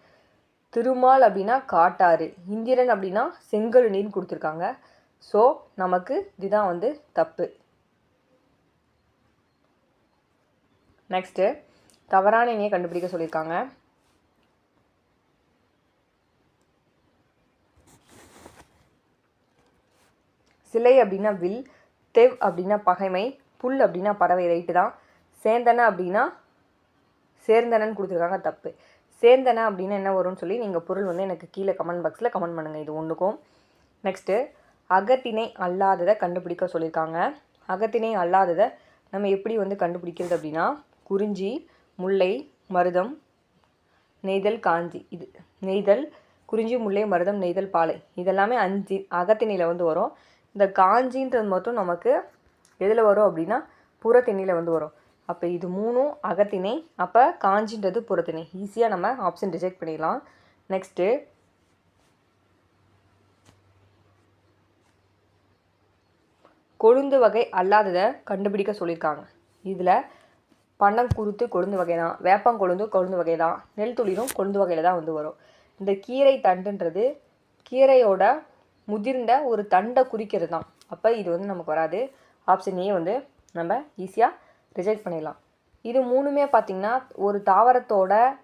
திருமால் அப்படின்னா காட்டாறு இந்திரன் அப்படின்னா செங்கல் நீர்னு கொடுத்துருக்காங்க. ஸோ நமக்கு இதுதான் வந்து தப்பு. நெக்ஸ்ட்டு தவறான இணையை கண்டுபிடிக்க சொல்லியிருக்காங்க. சிலை அப்படின்னா வில் தெவ் அப்படின்னா பகைமை புல் அப்படின்னா பறவை ரைட்டு தான். சேந்தன அப்படின்னா சேர்ந்தனன்னு கொடுத்துருக்காங்க தப்பு. சேர்ந்தன அப்படின்னா என்ன வரும்னு சொல்லி நீங்கள் பொருள் வந்து எனக்கு கீழே கமெண்ட் பாக்ஸில் கமெண்ட் பண்ணுங்கள் இது ஒன்றுக்கும் நெக்ஸ்ட்டு அகத்திணை அல்லாததை கண்டுபிடிக்க சொல்லியிருக்காங்க. அகத்திணை அல்லாததை நம்ம எப்படி வந்து கண்டுபிடிக்கிறது அப்படின்னா குறிஞ்சி முல்லை மருதம் நெய்தல் காஞ்சி. இது நெய்தல் குறிஞ்சி முல்லை மருதம் நெய்தல் பாலை. இதெல்லாமே அஞ்சு அகத்திணையில் வந்து வரும். இந்த காஞ்சின்றது மட்டும் நமக்கு எதில் வரும் அப்படின்னா புறத்திணையில் வந்து வரும். அப்போ இது மூணும் அகத்திணை. அப்போ காஞ்சின்றது புறத்திணை. ஈஸியாக நம்ம ஆப்ஷன் ரிஜெக்ட் பண்ணிடலாம். நெக்ஸ்ட்டு கொழுந்து வகை அல்லாததை கண்டுபிடிக்க சொல்லியிருக்காங்க. இதில் பன்னங்குருத்து கொழுந்து வகை தான். வேப்பங்கொழுந்து கொழுந்து வகை தான். நெல் துளிரும் கொழுந்து வகையில் தான் வந்து வரும். இந்த கீரை தண்டுன்றது கீரையோட முதிர்ந்த ஒரு தண்டை குறிக்கிறது தான். அப்போ இது வந்து நமக்கு வராது. ஆப்ஷன் ஏ வந்து நம்ம ஈஸியாக ரிஜெக்ட் பண்ணிடலாம். இது மூணுமே பார்த்திங்கன்னா ஒரு தாவரத்தோட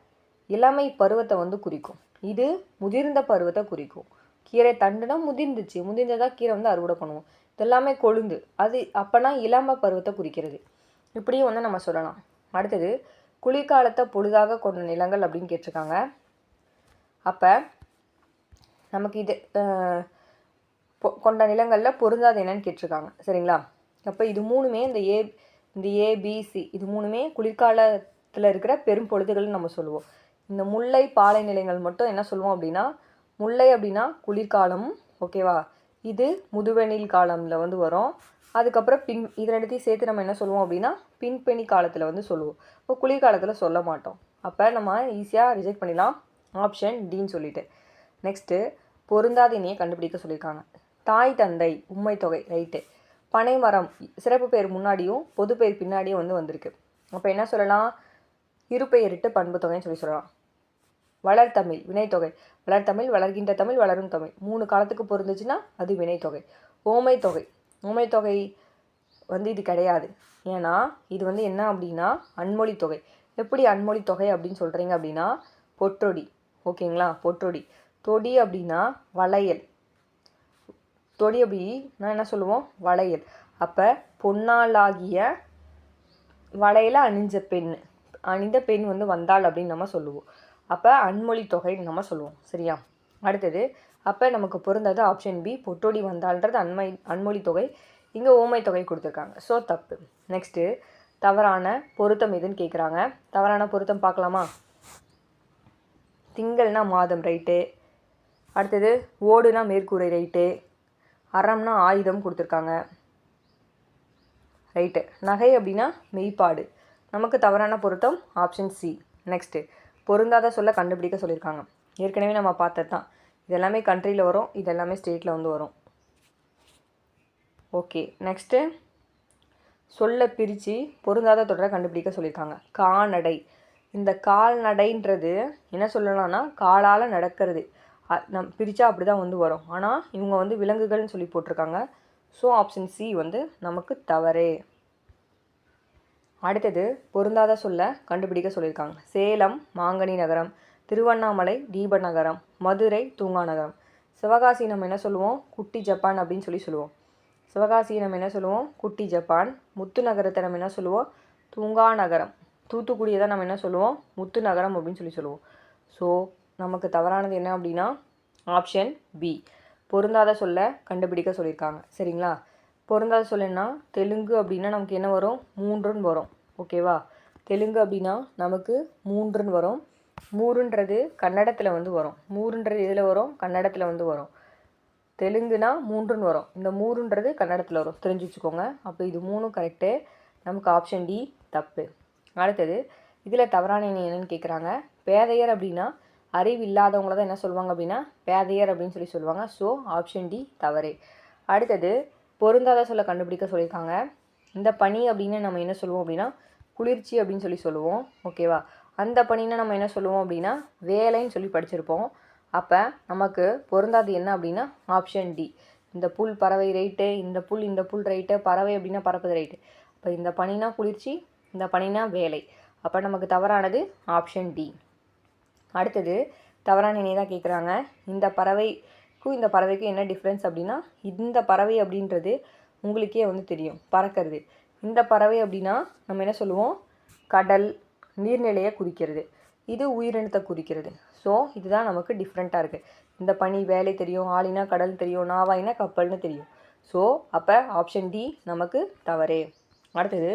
இளமை பருவத்தை வந்து குறிக்கும். இது முதிர்ந்த பருவத்தை குறிக்கும். கீரை தண்டுனா முதிர்ந்துச்சு. முதிர்ந்ததாக கீரை வந்து அறுவடை பண்ணுவோம். இதெல்லாமே கொழுந்து. அது அப்போனா இளம பருவத்தை குறிக்கிறது. இப்படியும் வந்து நம்ம சொல்லலாம். அடுத்தது குளிர்காலத்தை பொழுதாக கொண்ட நிலங்கள் அப்படின்னு கேட்டிருக்காங்க. அப்போ நமக்கு இது பொ- கொண்ட நிலங்களில் பொருந்தாது என்னன்னு கேட்டிருக்காங்க. சரிங்களா? அப்போ இது மூணுமே இந்த ஏ இந்த ஏபிசி இது மூணுமே குளிர்காலத்தில் இருக்கிற பெரும் பொழுதுகள்னு நம்ம சொல்லுவோம். இந்த முல்லை பாலை நிலங்கள் மட்டும் என்ன சொல்லுவோம் அப்படின்னா முல்லை அப்படின்னா குளிர்காலம் ஓகேவா இது முதுவெணில் காலமில் வந்து வரும். அதுக்கப்புறம் பின் இது ரெண்டுத்தையும் சேர்த்து நம்ம என்ன சொல்லுவோம் அப்படின்னா பின்பெணி காலத்தில் வந்து சொல்லுவோம். இப்போ குளிர்காலத்தில் சொல்ல மாட்டோம். அப்போ நம்ம ஈஸியாக ரிஜெக்ட் பண்ணிடலாம். ஆப்ஷன் டின்னு சொல்லிட்டு. நெக்ஸ்ட்டு பொருந்தாத இணையை கண்டுபிடிக்க சொல்லியிருக்காங்க. தாய் தந்தை உண்மை தொகை ரைட்டு பனைமரம் சிறப்பு பெயர் முன்னாடியும் பொது பெயர் பின்னாடியும் வந்து வந்திருக்கு. அப்போ என்ன சொல்லலாம்? இருப்பெயரிட்டு பண்பு தொகைன்னு சொல்லி சொல்லலாம். வளர்த்தமிழ் வினைத்தொகை வளர்த்தமிழ் வளர்கின்ற தமிழ் வளரும் தமிழ் மூணு காலத்துக்கு பொருந்துச்சுன்னா அது வினைத்தொகை ஓமை தொகை. ஓமை தொகை வந்து இது கிடையாது. ஏன்னா இது வந்து என்ன அப்படின்னா அன்மொழி தொகை. எப்படி அன்மொழி தொகை அப்படின்னு சொல்கிறீங்க அப்படின்னா பொற்றொடி. ஓகேங்களா? பொற்றொடி. தொடி அப்படின்னா வளையல். தொடி அப்படி நான் என்ன சொல்லுவோம்? வளையல். அப்போ பொன்னாலாகிய வளையல அணிஞ்ச பெண். அணிந்த பெண் வந்து வந்தாள் அப்படின்னு நம்ம சொல்லுவோம். அப்போ அன்மொழி தொகைன்னு நம்ம சொல்லுவோம். சரியா? அடுத்தது அப்போ நமக்கு பொருந்தது ஆப்ஷன் பி பொட்டோடி வந்தாள்ன்றது அண்மை அன்மொழி தொகை. இங்கே ஓமை தொகை கொடுத்துருக்காங்க. ஸோ தப்பு. நெக்ஸ்ட்டு தவறான பொருத்தம் எதுன்னு கேட்குறாங்க தவறான பொருத்தம் பார்க்கலாமா? திங்கள்னா மாதம் ரைட்டு அடுத்தது ஓடுனா மேற்கூரை ரைட்டு அறம்னா ஆயுதம் கொடுத்துருக்காங்க. ரைட்டு நகை அப்படின்னா மெய்ப்பாடு. நமக்கு தவறான பொருத்தம் ஆப்ஷன் சி நெக்ஸ்ட்டு பொருந்தாத சொல்ல கண்டுபிடிக்க சொல்லியிருக்காங்க. ஏற்கனவே நம்ம பார்த்தது தான். இதெல்லாமே கண்ட்ரியில் வரும். இதெல்லாமே ஸ்டேட்டில் வந்து வரும். ஓகே நெக்ஸ்ட்டு சொல்ல பிரித்து பொருந்தாத தொடரை கண்டுபிடிக்க சொல்லியிருக்காங்க. கால்நடை. இந்த கால்நடைன்றது என்ன சொல்லலாம்னா காலால் நடக்கிறது. நம் பிரித்தா அப்படி தான் வந்து வரும். ஆனால் இவங்க வந்து விலங்குகள்னு சொல்லி போட்டிருக்காங்க. ஸோ ஆப்ஷன் சி வந்து நமக்கு தவறு. அடுத்தது பொருந்தாத சொல்ல கண்டுபிடிக்க சொல்லியிருக்காங்க. சேலம் மாங்கனி நகரம் திருவண்ணாமலை தீப நகரம் மதுரை தூங்கா நகரம். சிவகாசி நம்ம என்ன சொல்லுவோம்? குட்டி ஜப்பான் அப்படின்னு சொல்லி சொல்லுவோம். சிவகாசி நம்ம என்ன சொல்லுவோம்? குட்டி ஜப்பான். முத்து நகரத்தை நம்ம என்ன சொல்லுவோம்? தூங்கா நகரம். தூத்துக்குடியை தான் நம்ம என்ன சொல்லுவோம்? முத்து நகரம் அப்படின்னு சொல்லி சொல்லுவோம். ஸோ நமக்கு தவறானது என்ன அப்படின்னா ஆப்ஷன் பி பொருந்தாத சொல்ல கண்டுபிடிக்க சொல்லியிருக்காங்க. சரிங்களா? பொருந்தாத சொல்லுன்னா தெலுங்கு அப்படின்னா நமக்கு என்ன வரும்? மூன்றுன்னு வரும். ஓகேவா தெலுங்கு அப்படின்னா நமக்கு மூன்றுன்னு வரும். மூறுன்றது கன்னடத்தில் வந்து வரும். மூறுன்றது எதில் வரும்? கன்னடத்தில் வந்து வரும். தெலுங்குனா மூன்றுன்னு வரும். இந்த மூறுன்றது கன்னடத்தில் வரும். தெரிஞ்சு வச்சுக்கோங்க. அப்போ இது மூணும் கரெக்டு நமக்கு ஆப்ஷன் டி தப்பு. அடுத்தது இதில் தவறான என்னன்னு கேட்குறாங்க பேதையர் அப்படின்னா அறிவு இல்லாதவங்கள தான் என்ன சொல்லுவாங்க அப்படின்னா பேதையர் அப்படின்னு சொல்லி சொல்லுவாங்க. ஸோ ஆப்ஷன் டி தவறு. அடுத்தது பொருந்தாத சொல்ல கண்டுபிடிக்க சொல்லியிருக்காங்க. இந்த பனி அப்படின்னு நம்ம என்ன சொல்லுவோம் அப்படின்னா குளிர்ச்சி அப்படின்னு சொல்லி சொல்லுவோம். ஓகேவா அந்த பனின்னு நம்ம என்ன சொல்லுவோம் அப்படின்னா வேலைன்னு சொல்லி படிச்சிருப்போம். அப்போ நமக்கு பொருந்தாது என்ன அப்படின்னா ஆப்ஷன் டி இந்த புல் பறவை ரைட்டு இந்த புல் இந்த புல் ரைட்டு பறவை அப்படின்னா பறப்பது ரைட்டு அப்போ இந்த பனினா குளிர்ச்சி இந்த பனினா வேலை. அப்போ நமக்கு தவறானது ஆப்ஷன் டி அடுத்தது தவறான இணை தான் கேட்குறாங்க இந்த பறவைக்கும் இந்த பறவைக்கும் என்ன டிஃப்ரென்ஸ் அப்படின்னா இந்த பறவை அப்படின்றது உங்களுக்கே வந்து தெரியும் பறக்கிறது. இந்த பறவை அப்படின்னா நம்ம என்ன சொல்லுவோம்? கடல் நீர்நிலையை குறிக்கிறது. இது உயிரினத்தை குறிக்கிறது. ஸோ இதுதான் நமக்கு டிஃப்ரெண்ட்டாக இருக்குது இந்த பனி வேலை தெரியும் ஆளினா கடல் தெரியும் நாவாயினா கப்பல்னு தெரியும். ஸோ அப்போ ஆப்ஷன் டி நமக்கு தவறே. அடுத்தது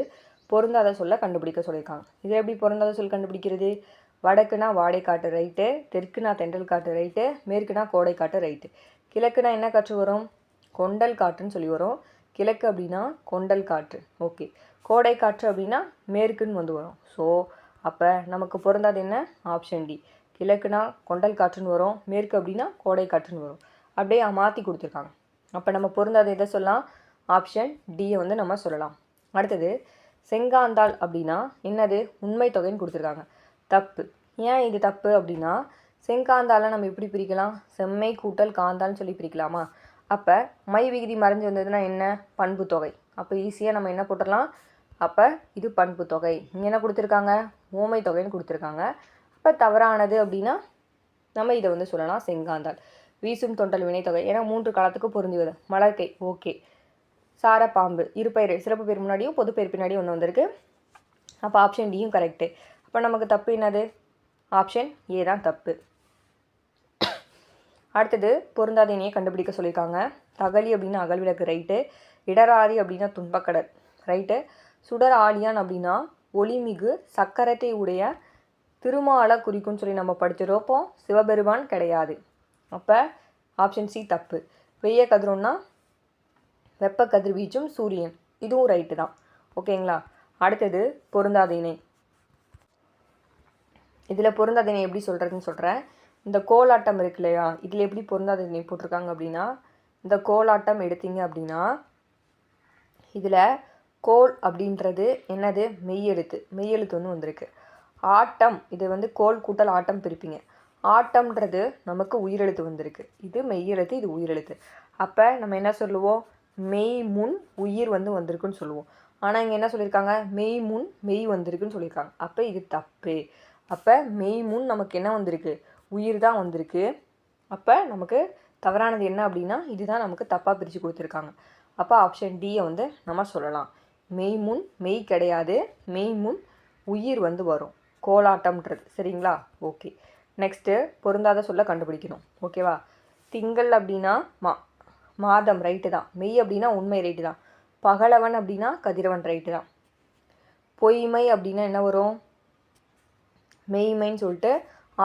பொருந்தாத சொல்ல கண்டுபிடிக்க சொல்லியிருக்காங்க. இது எப்படி பொருந்தாத சொல் கண்டுபிடிக்கிறது? வடக்குனா வாடைக்காட்டு ரைட்டு தெற்குனா தென்றல் காட்டு ரைட்டு மேற்குனா கோடைக்காட்டு ரைட்டு கிழக்குனா என்ன காற்று வரும்? கொண்டல் காற்றுன்னு சொல்லி வரும். கிழக்கு அப்படின்னா கொண்டல் காற்று. ஓகே கோடை காற்று அப்படின்னா மேற்குன்னு வந்து வரும். ஸோ அப்போ நமக்கு பொருந்தாது என்ன? ஆப்ஷன் டி கிழக்குனா கொண்டல் காற்றுன்னு வரும். மேற்கு அப்படின்னா கோடை காற்றுன்னு வரும். அப்படியே மாற்றி கொடுத்துருக்காங்க. அப்போ நம்ம பொருந்தாத எதை சொல்லலாம்? ஆப்ஷன் டியை வந்து நம்ம சொல்லலாம். அடுத்தது செங்காந்தாள் அப்படின்னா என்னது? உண்மை தொகைன்னு கொடுத்துருக்காங்க. தப்பு. ஏன் இது தப்பு அப்படின்னா செங்காந்தால நம்ம எப்படி பிரிக்கலாம்? செம்மை கூட்டல் காந்தால்னு சொல்லி பிரிக்கலாமா? அப்போ மை விகுதி மறைஞ்சு வந்ததுன்னா என்ன? பண்பு தொகை. அப்போ ஈஸியாக நம்ம என்ன போட்டுடலாம்? அப்போ இது பண்பு தொகை. இங்கே என்ன கொடுத்துருக்காங்க? ஓமை தொகைன்னு கொடுத்துருக்காங்க. அப்போ தவறானது அப்படின்னா நம்ம இதை வந்து சொல்லலாம் செங்காந்தாள் வீசும் தொண்டல் வினைத்தொகை ஏன்னா மூன்று காலத்துக்கும் பொருந்துவது மலர்க்கை ஓகே சார பாம்பு. இருபெயர் சிறப்பு பேர் முன்னாடியும் பொது பேர் பின்னாடியும் ஒன்று வந்திருக்கு. அப்போ ஆப்ஷன் டியும் கரெக்டு இப்போ நமக்கு தப்பு என்னது? ஆப்ஷன் ஏ தான் தப்பு. அடுத்தது பொருந்தாத இணையை கண்டுபிடிக்க சொல்லியிருக்காங்க. தகலி அப்படின்னா அகல் விளக்கு ரைட்டு இடராதி அப்படின்னா துன்பக்கடல் ரைட்டு சுடர் ஆலியான் அப்படின்னா ஒளிமிகு சக்கரத்தை உடைய திருமாலை குறிக்கும்னு சொல்லி நம்ம படிச்சிருப்போம் சிவபெருமான் கிடையாது. அப்போ ஆப்ஷன் சி தப்பு. வெய்ய கதிரோன்னா வெப்ப கதிர்வீச்சும் சூரியன். இதுவும் ரைட்டு தான். ஓகேங்களா அடுத்தது பொருந்தாத இணை இதில் பொருந்தாதனை எப்படி சொல்கிறதுன்னு சொல்கிறேன் இந்த கோலாட்டம் இருக்கு இல்லையா? இதில் எப்படி பொருந்தாதனை போட்டிருக்காங்க அப்படின்னா இந்த கோலாட்டம் எடுத்தீங்க அப்படின்னா இதில் கோல் அப்படின்றது என்னது? மெய்யெழுத்து. மெய்யெழுத்து ஒன்று வந்திருக்கு. ஆட்டம் இது வந்து கோல் கூட்டல் ஆட்டம் பிரிப்பீங்க. ஆட்டம்ன்றது நமக்கு உயிரெழுத்து வந்திருக்கு. இது மெய்யெழுத்து இது உயிரெழுத்து. அப்போ நம்ம என்ன சொல்லுவோம்? மெய் முன் உயிர் வந்து வந்திருக்குன்னு சொல்லுவோம். ஆனால் இங்கே என்ன சொல்லியிருக்காங்க? மெய் முன் மெய் வந்திருக்குன்னு சொல்லியிருக்காங்க. அப்போ இது தப்பு. அப்போ மெய் முன் நமக்கு என்ன வந்திருக்கு? உயிர் தான் வந்திருக்கு. அப்போ நமக்கு தவறானது என்ன அப்படின்னா இதுதான் நமக்கு தப்பாக பிரித்து கொடுத்துருக்காங்க. அப்போ ஆப்ஷன் டியை வந்து நம்ம சொல்லலாம். மெய் முன் மெய் கிடையாது. மெய் முன் உயிர் வந்து வரும். கோலாட்டம்ன்றது. சரிங்களா? ஓகே நெக்ஸ்ட்டு பொருந்தாத சொல்ல கண்டுபிடிக்கணும். ஓகேவா திங்கள் அப்படின்னா மா மாதம் ரைட்டு தான். மெய் அப்படின்னா உண்மை ரைட்டு தான். பகலவன் அப்படின்னா கதிரவன் ரைட்டு தான். பொய்மை அப்படின்னா என்ன வரும்? மெய்மைன்னு சொல்லிட்டு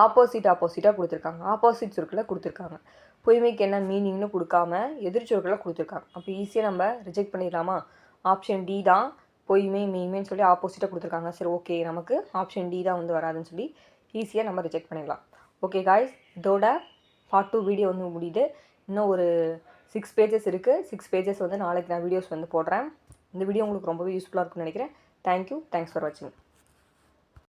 ஆப்போசிட் ஆப்போசிட்டாக கொடுத்துருக்காங்க. ஆப்போசிட் சொற்களை கொடுத்துருக்காங்க. பொய்மைக்கு என்ன மீனிங்னு கொடுக்காம எதிர்ச்சொற்களை கொடுத்துருக்காங்க. அப்போ ஈஸியாக நம்ம ரிஜெக்ட் பண்ணிடலாமா? ஆப்ஷன் டி தான் பொய்மை மெய்மைன்னு சொல்லி ஆப்போசிட்டாக கொடுத்துருக்காங்க. சரி ஓகே நமக்கு ஆப்ஷன் டி தான் வந்து வராதுன்னு சொல்லி ஈஸியாக நம்ம ரிஜெக்ட் பண்ணிடலாம். ஓகே காய்ஸ் இதோட பார்ட் டூ வீடியோ வந்து முடியுது. இன்னும் ஒரு சிக்ஸ் பேஜஸ் இருக்குது சிக்ஸ் பேஜஸ் வந்து நாளைக்கு நான் வீடியோஸ் வந்து போடுறேன். இந்த வீடியோ உங்களுக்கு ரொம்பவே யூஸ்ஃபுல்லாக இருக்கும்னு நினைக்கிறேன். தேங்க்யூ தேங்க்ஸ் ஃபார் வாட்சிங்